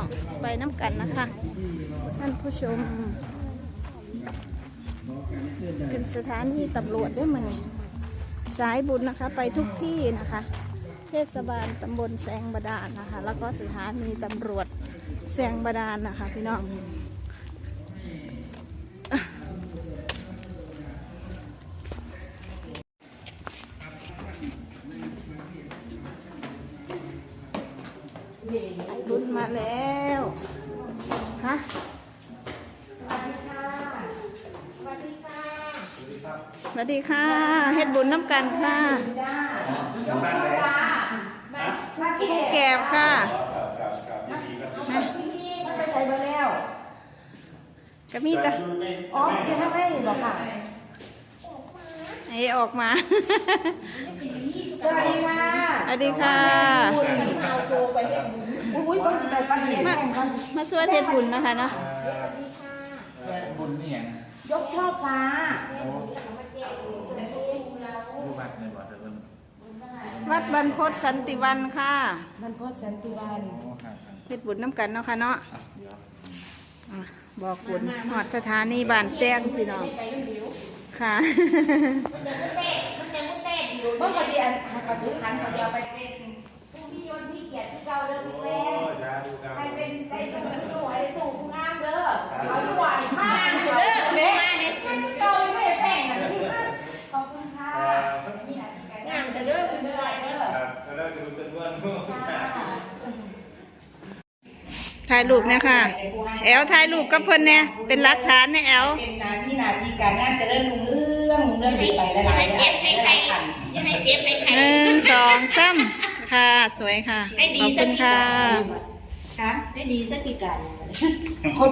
องไปน้ำกันนะคะท่านผู้ชมเป็นสถานีตำรวจได้มาเนี่ยสายบุญนะคะ ไปทุกที่นะคะ เทศบาลตำบลแสงบดานนะคะ แล้วก็สถานีตำรวจแสงบดานนะคะ พี่น้อง สายบุญมาแล้ว ฮะ สวัสดี ค่ะเฮ็ดบุญน้ำกันค่ะผู้แก่ค่ะไปใส่มาแล้วก็มีแต่อ๋อเดี๋ยวทำให้หรอค่ะไอ้ออกมา สวัสดีค่ะ สวัสดีค่ะอุ้ยต้องสิไปปั้นเห็นมาแข่งกันมาช่วยเฮ็ดบุญนะคะเนาะบุญนี่ยังยกช่อฟ้า รูบัตรเลยบ่เธอเพิ่น วัดบรรพตสันติวันค่ะมันพดสันติวันโอ้ครับครับเฮ็ดบุญน้ำกันเนาะค่ะเนาะเดี๋ยวอะบอกบุญหอดสถานีบ้านแซงพี่น้องค่ะเมื่อก่อนสิอันหักกระถือขันเขาจะเอาไปเป็นผู้มียศมีเกียรติที่เก่าเด้อพี่แม่ โอ้สาธุครับ ให้เป็นให้เป็นหนูให้สู่ผู้งามเด้อเอาดีกว่าดิผ้าเด้อเด้มันเก่าไม่ได้แป้งกันขอบคุณค่ะมีหน้าที่การงานเด้อคุณเด้อเด้อ ครับก็ได้สิรู้สึกว่านู่นถ่ายรูปเนี่ยค่ะ แอลถ่ายรูปกับเพิ่นเนี่ยเป็นหลักฐานเนี่ยแอลเป็นหน้าที่หน้าที่การงานเจะเริ่มรุ่งเรื่องรุ่งเรื่องไปหลายๆเจ็บให้ใครขันหนึ่งสองสามค่ะ สวยค่ะขอบคุณค่ะคะให้ดีสักกี่การคน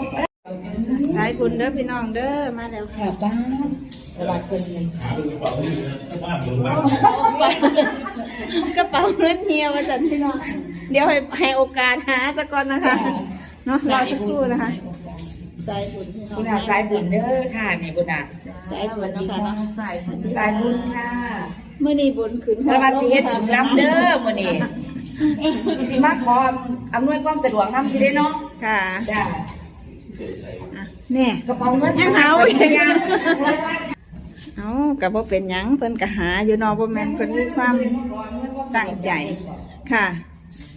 สายบุญเด้อพี่น้องเด้อมาแล้วแถวบ้าน สวัสดีคนหนึ่งกระเป๋าเงินเฮียมาจันพี่น้องเดี๋ยวให้ให้โอกาสหาสักก่อนนะคะเนาะรอสักครู่นะคะ สายบุญพี่น้องคุณอาสายบุญเด้อค่ะนี่บุญอาสายบุญนะคะเนาะสายบุญสายบุญค่ะเมื่อนี้บุญขึ้นสวัสดีเฮ็ดบุญรับเด้อมื้อนี้สิมาขออำนวยความสะดวกนำที่ได้เนาะค่ะจ้าเนี่ยกระเป๋าเงินยังเอาอีกยัง เอากับว่าเป็นหยังเพิ่นก็หาอยู่เนอบ่แม่นเพิ่นมีความตั้งใจค่ะ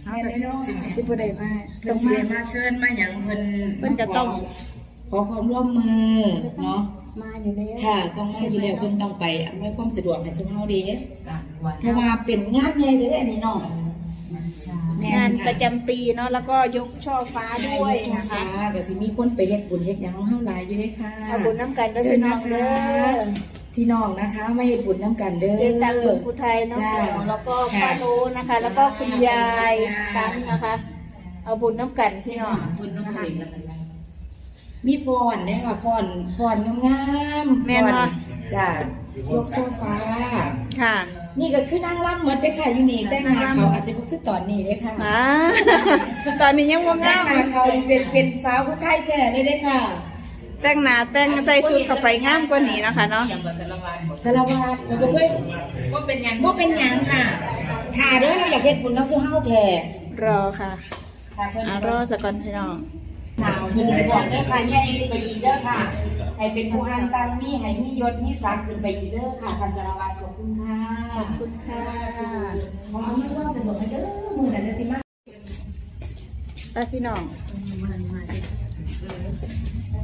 เอาแม่สิเนาะสิบ่ได้มาต้ต้อองงเชีมายร์มาเชิญมาหยังเพิ่นเพิ่นก็ต้องขอความร่วมมือเนาะมาอยู่แล้วค่ะต้องมาอยู่แล้วเพิ่นต้องไปอำนวยความสะดวกให้ซุเฮาเด้เพราะว่าเป็นงานใหญ่เลยอันนี้เนาะงานประจำปีเนาะแล้วก็ยกช่อฟ้าด้วยนะนะคะคะก็สิมีคนไปเฮ็ดบุญเฮ็ดหยังเฮาหลายอยู่เด้ค่ะ เอาบุญน้ำกันเด้อเชิญพี่น้นะองคเด้อะที่น้องนะคะมาเฮ็ดบุญน้ำกันเด้อ เจตังคุณผู้ไทยเนาะจ้าแล้วก็ป้าโนนะคะ แล้วก็คุณยายตันนะคะ เอาบุญน้ำกันพี่น้องบุญน้ำกัน มีฟอนเนี่ยค่ะฟอนฟอนงามๆแม่นฟบ่อนจ้ะยกช่อฟ้า ค่ะนี่ก็คือนางรำเหมือนเด้อค่ะอยู่นี่แต่งหน้าเขาอาจจะบ่คือตอนนี้เด้อค่ะอ่าตอนนี้ยังว่างแต่งงามหน้าเขาเป็นเป็นสาวผู้ไทยแท้เลยเด้อค่ะ แต่งหน้าแต่งใส่ชุดเข้าไปงามกว่านี้นะคะเนาะสารวัตรบ่เคยบ่เป็นหยังบ่เป็นหยังค่ะถ้าเด้อเราอยากเฮ็ดบุญน้ำสู้เฮาแท้รอค่ะค่ะเพิ่นอ่ารอสักก่อนพี่น้องหนาวเพิ่นบอกเด้อค่ะเนี่ยอีกไปอีกเด้อค่ะ ให้เป็นผู้หันตังมีให้มียศมีศักดิ์ขึ้นไปอีกเด้อค่ะท่านสารวัตรขอบคุณค่ะขอบคุณค่ะขออนุญาตสนุกให้เด้อมื้อนั้นจะสิมาไปพี่น้อง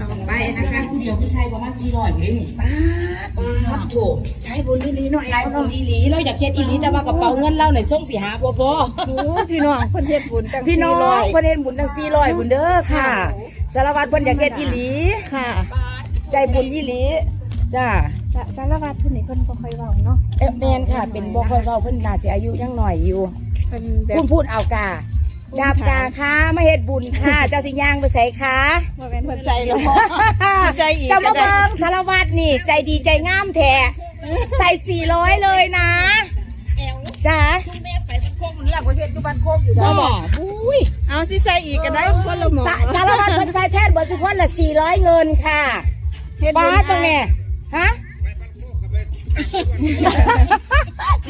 ต่อไปนะคะผู้เดียวผู้ชายประมาณ400อยู่เด้นี่ป้าครับโถใช้บุญลีๆหน่อยชายคนอีหลีเราอยากเฮ็ดอีหลีแต่ว่ากระเป๋าเงินเราเนี่ยส่งสิหาบ่พอโอ้พี่น้องคนเฮ็ดบุญตั้งพี่น้อง400เพิ่นเฮ็ดบุญตั้ง400บุญเด้อค่ะ สารวัตรเพิ่นอยากเฮ็ดอีหลีค่ะ ใจบุญอีหลีจ้าสะสารวัตรผู้นี้เพิ่นบ่ค่อยเว้าเนาะเอ๊ะแม่นค่ะ เป็นบ่ค่อยเว้าเพิ่นน่าสิอายุยังหน่อยอยู่เพิ่นแบคุบณพูดเอากา ดาบกาค่ะมาเฮ็ดบุญค่ะ เจ้าสิย่างไปใส่ค่ะบ่แม่นเพิ่นใจแล้วบ่ใจอีกเจ้าก็มาได้เบิ่งสารวัตรนี่ ใจดีใจงามแท้ใส่400เลยนะจ้าแม่ไปบ้านโคกมันเรียกว่าเฮ็ดอยู่บ้านโคกอยู่บ่เด้ออุ้ยเอาสิใส่อีกก็ได้คนละหมอสาสารวัตรเพิ่นใส่แทนเบิดทุกคนละ400เงินค่ะเฮ็ดบาบุญทบ่แม่ฮะ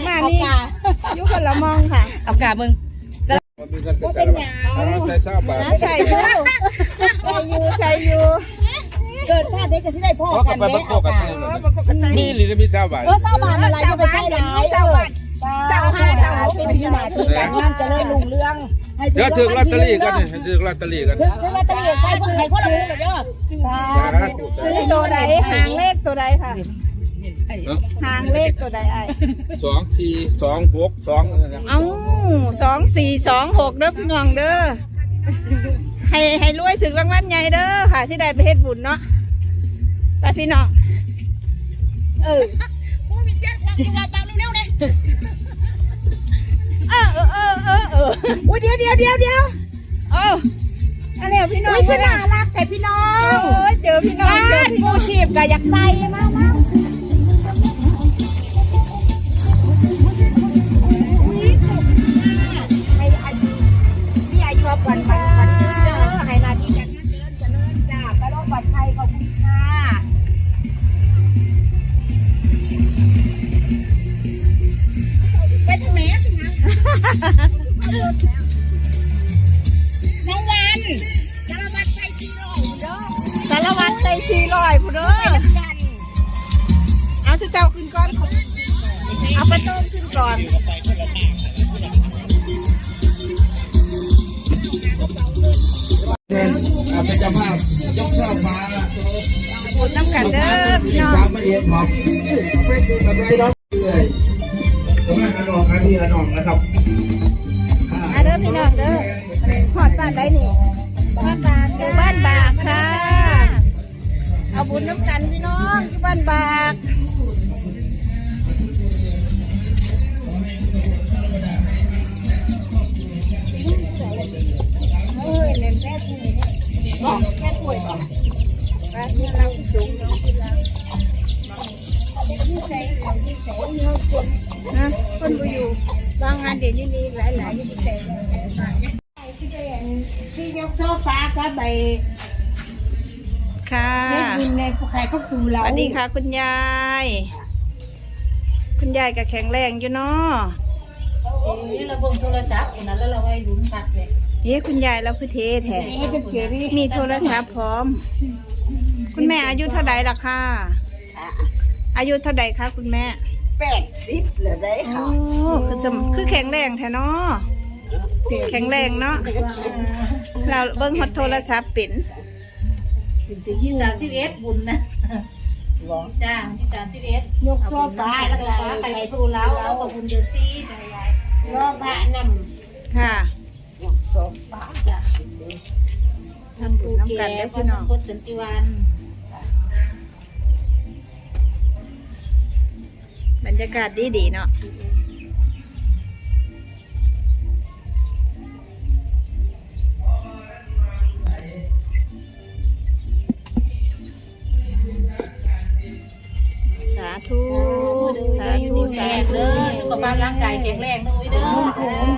มานี่อยู่คนละมองค่ะ เอากาเบิ่ง มันมีกันเป็นสารวัตรเอาใส่เศร้าบาทนใส่อยู่ใส่อยู่ใส่อยู่เกิดชาตินี้ก็สิได้พ่อเพราะกักันบไปเด้ประกอบกันใช่มีหรือมีเศร้าบาทเออเศร้าบาทอะไรจะไปใช้หลายเศร้าบาทเศร้าห้าเศร้าหกเป็นที่หนาที่การงานเจะเลยรุ่งเรืองให้เดี๋ยวถึงลอตเตอรี่กันนี่ถึงลอตเตอรี่กันถึงถึงลอตเตอรี่ใส่เพิ่นให้พวกเราเลยเด้อซื้อตัวใดหางเลขตัวใดค่ะ หางเลขตัวใดไอ้สองสี่สองหกสองเอ้าสองสี่สองหกเด้อพี่น้องเด้อให้ให้รวยถึงรางวัลใหญ่เด้อค่ะ ที่ได้ไปเฮ็ดบุญเนาะไปพี่น้องเออผู้มีเสียงความอยู่ว่าเบาเร็วๆเลยเออเออเออเอออุ้ยเดี๋ยวเดี๋ยวเดี๋ยวเดี๋ยวเอออันเนี้ยพี่น้องอุ้ยคือน่ารักแต่พี่น้องโอ้ยเจอพี่น้องเจอพี่น้ผู้องชีพก็อยากใส่มามาใขึ้นก่อนเอาไปจะภาพยกเสื้อฟ้าบุญน้ำกันเด้อพี่น้อง เอ้ยเล่นแม่ป่วยบอกแม่ป่วยก่อนบ้านนี้เราสูงนะคนบ่อยู่บางงานเดี๋ยวนี้มีหลายๆที่แต่ที่ยกโซฟาก็ไปค่ะเล่นวินในภูเขาพักตูสเราสวัสดีค่ะ คุณยาย คุณยายก็แข็งแรงอยู่เนาะ นี่เราเบิ่งโทรศัพท์คนนั้นแล้วเราไอ้ลุ้นตัดเลยเฮ้คุณยายเราคือเทแท้ให้เป็นเจรี่มีโทรศัพท์พร้อม คุณแม่อายุเท่าไหร่ล่ะค่ะ อายุเท่าไหร่คะคุณแม่แปดสิบเหลือได้โอ้ค่ะคือสมคือแข็งแรงแท้เนาะแข็งแรงเนาะเราเบิ่งฮอดโทรศัพท์เป็นถึงที่สามสิบเอ็ดบุญนะจ้าที่สามสิบเอ็ดยกโซฟาไปแล้วตัวก็ฟ้าไปไปประตูเล้าแล้วก็บุญเดือนซี่จ้ายาย รอบพระนค่ะำยกโซฟาจ้าทำบุญน้ำกันเด้อพี่น้องพจน์สันติวันบรรยากาศดีดีๆเนาะสาธุ สาธุ สาแข็งธุเด้อสุขภาพร่างกายแข็งแรงนะอุ้ย เด้อ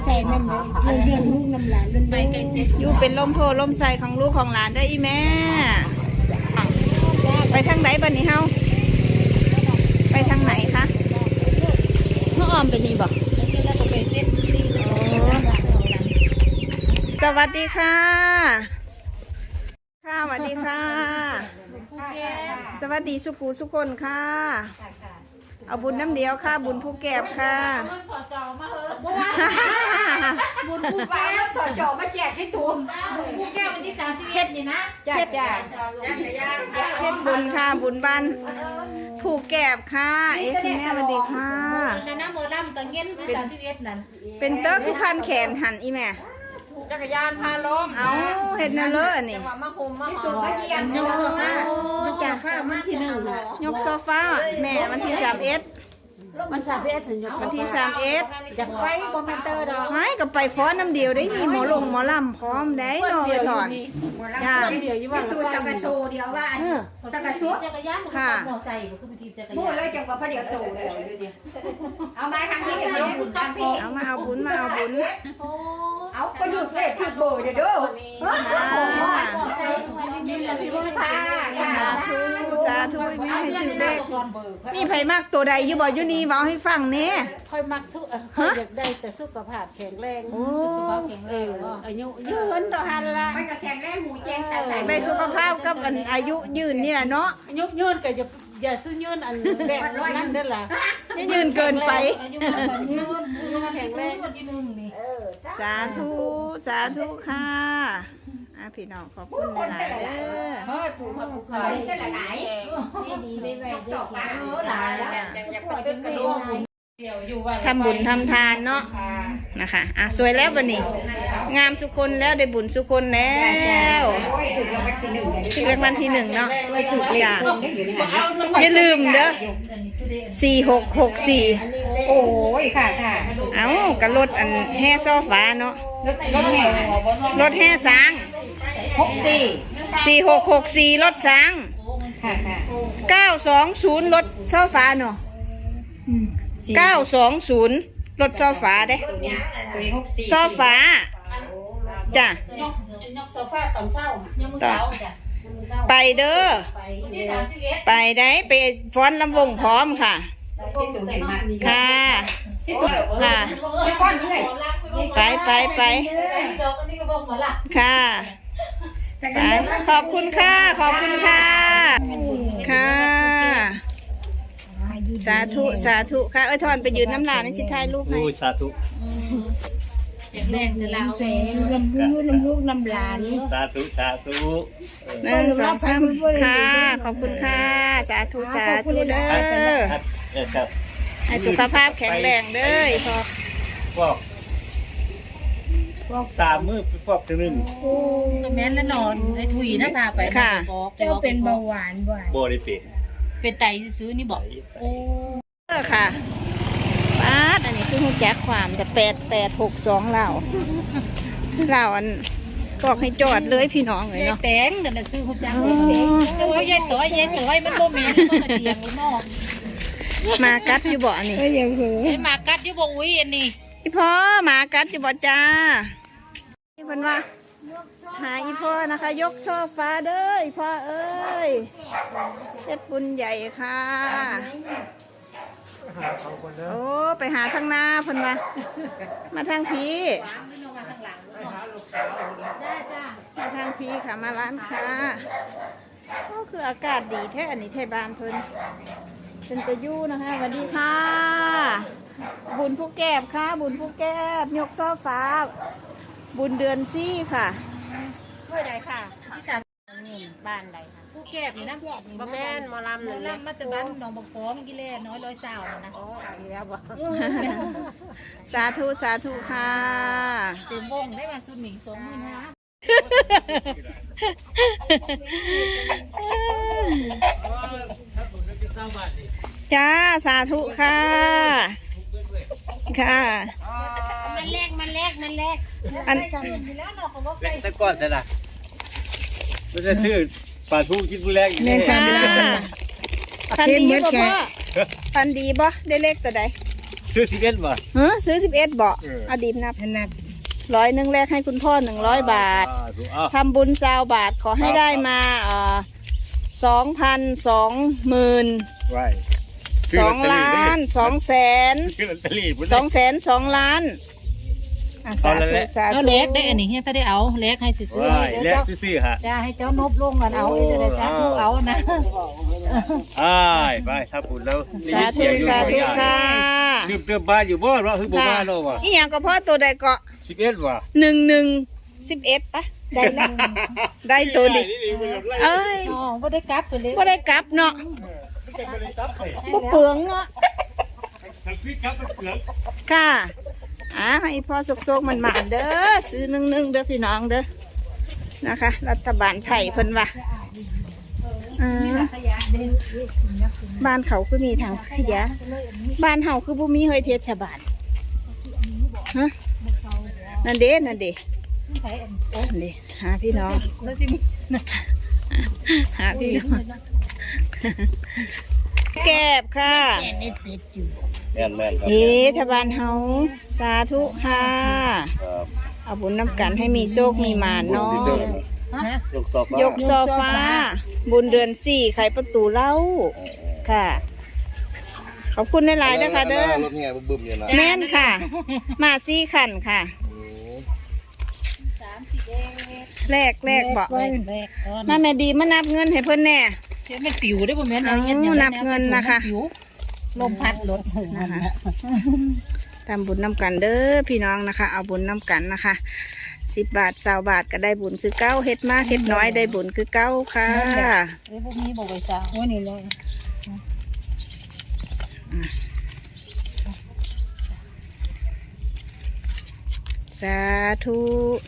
ใส่น้ำเลี้ยงเลี้ยงลูกน้ำหลานเป็นไปไกลเจ็บอยู่เป็นลมโพลมใสของลูกของหลานได้ออีแม่ ไปทางไหนบันนี้เฮาไปทางไหนคะเมื่อออมไปนี่บอกแล้วก็ไปเส้นซี่เลยสวัสดีค่ะ ค่ะสวัสดีค่ะ สวัสดีสุกูสุคนค่ะ เอาบุญน้ำเดียวค่ะ บุญผู้แก็บค่ะ บุญผู้แก้วสอจอมาแจกให้ถุงบุญผู้แก้ววันที่สามสิบเอ็ดนี่นะจ้าจ้าเพชรบุญค่ะ บุญบ้านผู้แก็บค่ะ เอ๊ะคุณแม่สวัสดีค่ะ นั่นนะโมดำกับเงี้ยที่สามสิบเอ็ดนั่นเป็นเต้อคือพันแขนหันอีแม่จักรยานพาลมเอาเห็ดแนวเลอะอันนี่มาห่มมาหอมมาเยี่ยมยกโซฟามันจากข้าวมันที่หนึ่งแหละยกโซฟาแม่วันที่สามเอ็ด มันสาเพศถึงยกวันที่สามเอ็ดอยากไปคอมเมนเตอร์ดอกไม่กับไปฟ้อนน้ำเดียวได้มีหมอลงหมอลำพร้อมได้นอไปถอน จ้า เดียวยี่ว่าตัวสังกะโซเดียวว่าอันสังกะโซจักรยานมันก็มอไซค์ก็คือวิธีจักรพูดยานเลยจังว่าพระเดียวโซเดียวอยู่เนี่ยเอามาทางนี้กันเลยบุญทางนี้เอามาเอาบุญมาเอาบุญเอาก็หยุดเลยหยุดเบอร์เด้อเด้อนี่นี่ะที่ว่าพาสาธุแม่ให้ถือเลขมีไผมากตัวใดอยู่บ่อยู่นี่เว้าให้ฟังแน่ค่อยมักสุเขาอยากได้แต่สุขภาพแข็งแรงสุขภาพแข็งแรงอายุยืนต่อหันละไมันก็แข็งแรงหูแจ้งแตาใส่ได้สุขภาพกับอันอายุยืนนี่แหละเนาะอายุยืนก็จะ อย่าซื้อยืนอันแบบนั้นเด้อล่ะนี่ยืนเกินไป อายุมันก็ยืนแข็งแรงวันที่หนึ่งนี่สาธุ สาธุค่ะอะพี่น้องขอบคุณหลายๆเด้อเฮ้ยถูกมาถูกขายได้หลายนี่ดีไม่ไหวได้อกันเออหลายแล้วอยากไปตึกกระดูกเดี๋ยวอยู่ว่า ทำบุญทำทานเนาะนะคะอะสวยแล้วบันนี้ งามสุคนแล้วได้บุญสุคนแล้วถูกรางวัลที่หนึ่งถึงรางวัลที่หนึ่งเนาะเลยถูกเลขจ้ะได้อยู่ในหันอย่าลืมเด้อสี่หกหกสี่โอ้ยค่ะค่ะ เอ้ากระรถอันแห่ซ้อฟ้าเนาะรถแห่รถแห่สางหกสี่สี่หกหกสี่รถสางค่ะค่ะเก้าสองศูนย์รถซ้อฟ้าเนาะ เก้าสองศูนย์รถซ้อฟ้าเด้ตัวนี้หกสี่ซ้อฟ้าจ้ะยกยกโซฟาตอนเช้ายังมือเช้าจ้ะไปเด้อวันที่สามสิบเอ็ดไปได้ไปฟ้อนลำวงพร้อมค่ะที่ตัวเห็นมาค่ะที่ตัวค่ะไม่ก้อนเลยไปไปไปดอกอันนี้ก็บอกหมดละค่ะไปขอบคุณค่ะ ขอบคุณค่ะ ค่ะ สาธุสาธุค่ะเอ้ยทอนไปยืนน้ำลายนั่นจิถ่ายรูปให้โอ้ยสาธุแข็งแรงแต่เราลำพูลำลูกลำหลานสาธุสาธุเออหนึ่งสองสามค่ะ ขอบคุณค่ะ สาธุสาธุเด้อครับเออครับให้สุขภาพแข็งแรงเด้อพอฟอกสามมือไปฟอกถึงหนึ่งก็แม่นแล้วนอนไอ้ถุยนะพาไปเจ้าเป็นเบาหวานบ่โบริเป็น เป็นไตซื้อนี่บอกเออค่ะป้าดอันนี้คือหูแจ็คความแต่แปดแปดหกสองเหล่าเหล่าอันบอกให้จอดเลยพี่น้องเลยยายเนาะ แตงนั่นน่ะซื้อเขาจังอ๋อแต่ว่ายายต่อยยายต่อยมันโมเมนต์มันก็เถียงนอกมากัดอยู่บ่อันนี้ไอ้หมากัดอยู่บอกอุ้ยอันนี้อีพ่อหมากัดอยู่บ่จ้านี่เพิ่นว่า หาอีพ่อนะคะ ยกช่อฟ้าเด้ออีพ่อเอ้ยเฮ็ดบุญใหญ่ค่ะโอ้ไปหาทางหน้าเพิ่นว่ามาทางพีได้จ้ามาทางพีค่ะมาร้านค้าก็คืออากาศดีแท้อันนี้ไทยบ้านเพิ่นเป็นตะยู่นะคะสวัสดีค่ะ บุญผู้แก็บค่ะ บุญผู้แก็บยกซ่อฟ้า บุญเดือนซี่ค่ะ เมื่อใดค่ะที่สามนี่บ้านใดค่ะผู้แก่อยู่นะบ่แม่นหมอลำหนูนั่นแหละลำมาแต่บ้านหนองบักฟองกิเลสน้อยร้อยสาวนะโอ้เอาอีกแล้วบ่สาธุสาธุค่ะเต็มวงได้มาสุดหนึ่งสองหมื่นห้าจ้าสาธุค่ะ ค่ะ มันแรกมันแรกมันแรกอันแลกตะก้อนใช่ละไม่ใช่ชื่อปลาทูกินผู้แรกอยู่เมนค่ะพันดีบ่พ่อพันดีบ่ได้เลขตัวใดชื่อสิบเอ็ดบ่ฮะซื้อสิบเอ็ดบ่เออเอาดีบนับนับร้อยหนึ่งแรกให้คุณพ่อหนึ่งร้อยบาทอ่ถูกเอาทำบุญซาวบาทขอให้ได้มาเอ่อสองพันสองหมื่นไว้ สองล้านสองแสนชื่อลอตเตอรี่พุ่นสองแสนสองล้านอะสาเอาแล้วแหธุละสาเอาธุ เล็กได้อันนี้เนี่ยถ้าได้เอาเล็กให้ซื้อว้ายเดี๋ยวแลกเจ้า ซื่อๆฮะจะให้เจ้านบลงกันเอาจะได้จ้าผู้เอานะ อ้ายไปถ้าปุ่นแล้วได้สายินธุเสียงอยู่สาธุค่ะชื่อเติมบ้านอยู่บ่เนาะคือบ่บ้านเนาะว่ะอีหยังก็พ่อตัวใดเกาะสิบเอ็ดว่ะหนึ่งหนึ่งสิบเอ็ดปะได้ละได้ตัวดิเอ้ยอ๋อบ่ได้กลับตัวเล็ก ก็ได้กลับเนาะ บ่เปลืองเนาะพี่ครับเปลือกค่ะอ่าให้พ่อสุกๆมันมาเด้อซื้อหนึ่งหนึ่งๆเด้อพี่น้องเด้อนะคะ รัฐบาลไทยเพิ่นว่าบ้านเขาคือมีทางขยะบ้านเฮาคือบ่มีเฮยเทศบาลฮะนั่นเด้นั่นเด้นั่นเด้หาพี่น้องหาพี่น้อง แก็บค่ะแม่นแม่นครับเฮ้ทบานเฮาสาธุค่ะ ครับเอาบุญน้ำกันให้มีโชคมีหมานเนาะยกสอบยกโซฟาบุญเดือนสี่ไขประตูเล่าค่ะ ขอบคุณหลายๆนะคะเด้อรถแห่บึ้มๆอยู่นะแม่นค่ะ มาซี่ขันค่ะแรกแรกบอกน่าแม่ดีมานับเงินให้เพิ่นแน่ มันปิวได้บ่แม่นเอานับเงินนะคะลมพัดรถนะคะทำบุญน้ำกันเด้อพี่น้องนะคะ เอาบุญน้ำกันนะคะสิบบาทสาบาทก็ได้บุญคือเก้าเฮ็ดมากเฮ็ดน้อยได้บุญคือเก้าค่ะเอ้ยพวกนี้บ่ไว้ซะโอ้นี่เลย สาธุ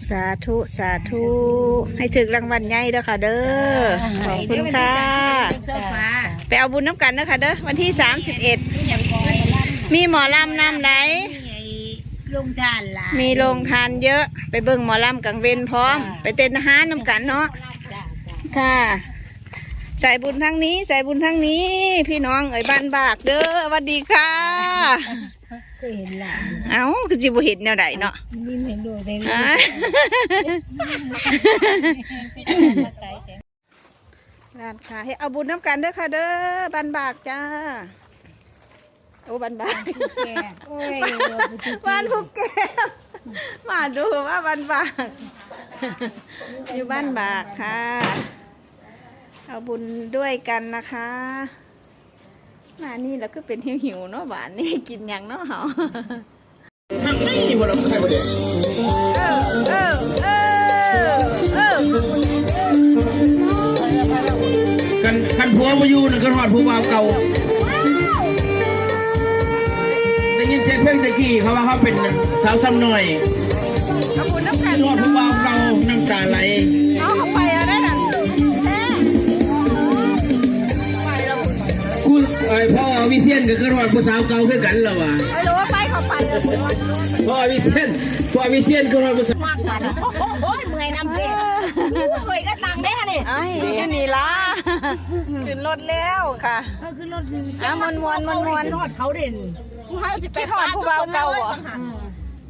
สาธุ สาธุ ให้ถึกรางวัลใหญ่เด้อค่ะเด้อ ขอบคุณค่ะโซฟาไปเอาบุญน้ำกันเด้อค่ะเด้อ วันที่สามสิบเอ็ดมีหมอลำนำไหนลงทานล่ะมีโรงทานเยอะ ไปเบิ่งหมอลำกังเวนพร้อม ไปเต้นอาหารน้ำกันเนาะ ค่ะใส่บุญทั้งนี้ใส่บุญทั้งนี้ พี่น้องเอ๋ยบ้านบากเด้อสวัสดีค่ะ เคยเห็นล่ะเอ้าคือจิบเห็นแนวใดเนาะนี่เห็นดูได้อ่าร้านค่ะให้เอาบุญน้ำกันเด้อค่ะเด้อบ้านบากจ้าโอ้บ้านบากโอ้ยบ้านภูเก็ตมาดูว่าบ้านบาก อยู่บ้านบากค่ะ เอาบุญด้วยกันนะคะ มานี่แล้วก็เป็นหิวหิวเนาะบ้านนี่กินย่างเนาะเหรอไม่บ่ล่ะใครบ่เด้เออเออเออเออกันกันผัวบ่อยู่นั่นก็ฮอดผู้บ่าวเก่าได้ยินเสียงเพลงตะกี้เขาว่าเขาเป็นสาวซ้ำหน้อยเอาบุญน้ำกันฮอดผู้บ่าวเก่าน้ำตาไหล ไอ้พ่อวิเชียนก็คือฮอดผู้สาวเก่าคือกันล่ะว่ะไม่รู้ว่าไปเข้าไปเลยพ่อวิเชียนพ่อวิเชียนก็ฮอดผู้สาวโอ้ยเมื่อยน้ำเพลเคยก็ตังได้ค่ะนี่ไอ้อยู่นี่ล่ะขึ้นรถแล้วค่ะขึ้นรถอะมวนมวนมวนมวนทอดเขาเด่นคิดทอดผู้เบาเก่าเหรอ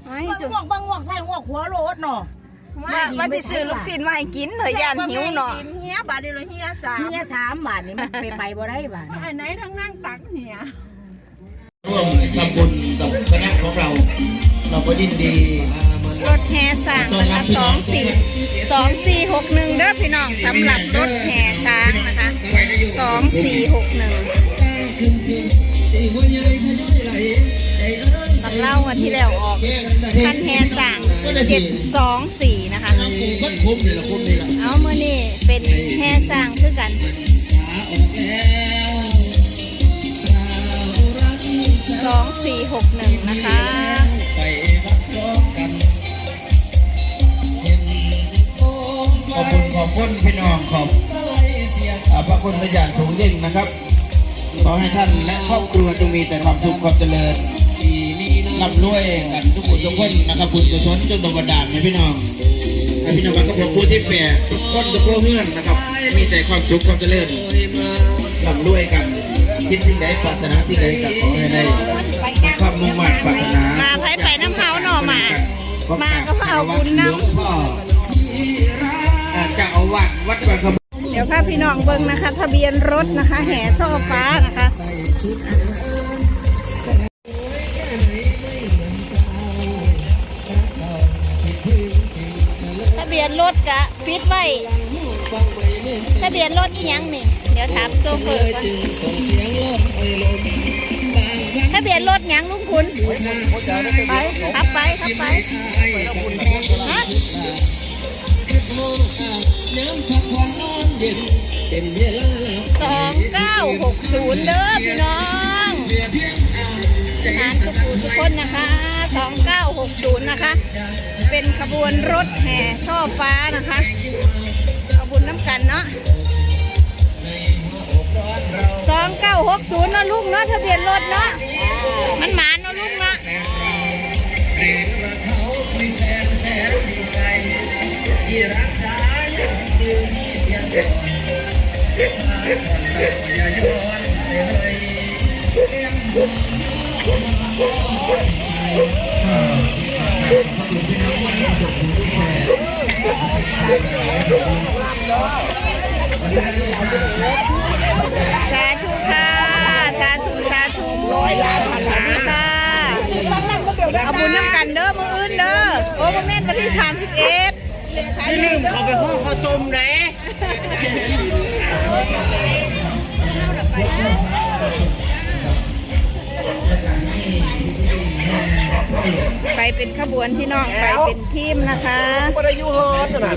ไอ้สุดงวกบางงวกใส่งวกหัวโลดเนาะ ว่าว่าจะซื้อลูกชิ้นมาให้กินเลยย่านหิวเนาะเฮียบาทเดียวเฮียสามเฮียสามบาทนี่มันไปไปบ่ได้บาทอันไหนทั้งนั่งตักเฮียร่วมทำบุญกับคณะของเรา เราก็ยินดีรถแห่สั่งนะคะสองสี่สองสี่หกหนึ่งเด้อพี่น้องสำหรับรถแห่ช้างนะคะสองสี่หกหนึ่ง ตำเล่าวันที่แล้วออกคันแห่สั่งเจ็ดสองสี่นะคะทางกลุ่มก็คุ้มนี่ละคุ้มนี่ละเอาเมื่อนี่เป็นแห่สั่งคือกันสองสี่หกหนึ่งนะคะขอบคุณขอบคุณพี่น้องขอบอ่าพระคุณพระอย่างสูงยิ่งนะครับ ขอให้ท่านและครอบครัวจงมีแต่ความสุขความเจริญ ร่ำรวยกันทุกคนทุกคนนะครับบุญกุศลจงดลบันดาลให้พี่น้องให้พี่น้องบ้านก็ขอบคุณที่แปรทุกคนทุกโลเงื่อนนะครับ มีแต่ความสุขความเจริญร่ำรวยกันคิดสิ่งใดปรารถนาสิ่งใดก็ขอให้ได้ความมุ่งมั่นปรารถนามาไผไปน้ำเขาหน่อมามาก็เอาบุญนำหลวงพ่อเอาวาสวัดบางคำเดี๋ยวพาพี่น้องเบิ่งนะคะ ทะเบียนรถนะคะ แห่ช่อฟ้านะคะ รถกะปิดไว้ทะเบียนรถอีหยังนี่ เดี๋ยวถามโซเฟอร์ก่อนทะเบียนรถหยังลุงคุณไปขับไปขับไปฮะสองเก้าหกศูนย์เด้อพี่น้องทานทุกูทุกคนนะคะ สองเก้าหกศูนย์นะคะ เป็นขบวนรถแห่ช่อฟ้านะคะเอาบุญน้ำกันเนาะสองเก้าหกศูนย์เนาะลูกเนาะทะเบียนรถเนาะมันหมานเนาะลูกเนาะ สาธุค่ะ สาธุสาธุลาพันลาตาเอาบุญน้ำกันเด้อมืออื่นเด้อโอ้บ่แม่นวันที่31อย่าลืมเขาไปห้องข้าวต้มนะ ไปเป็นขบวนพี่น้องไปเป็นทีมนะคะ ประยุทธ์นะ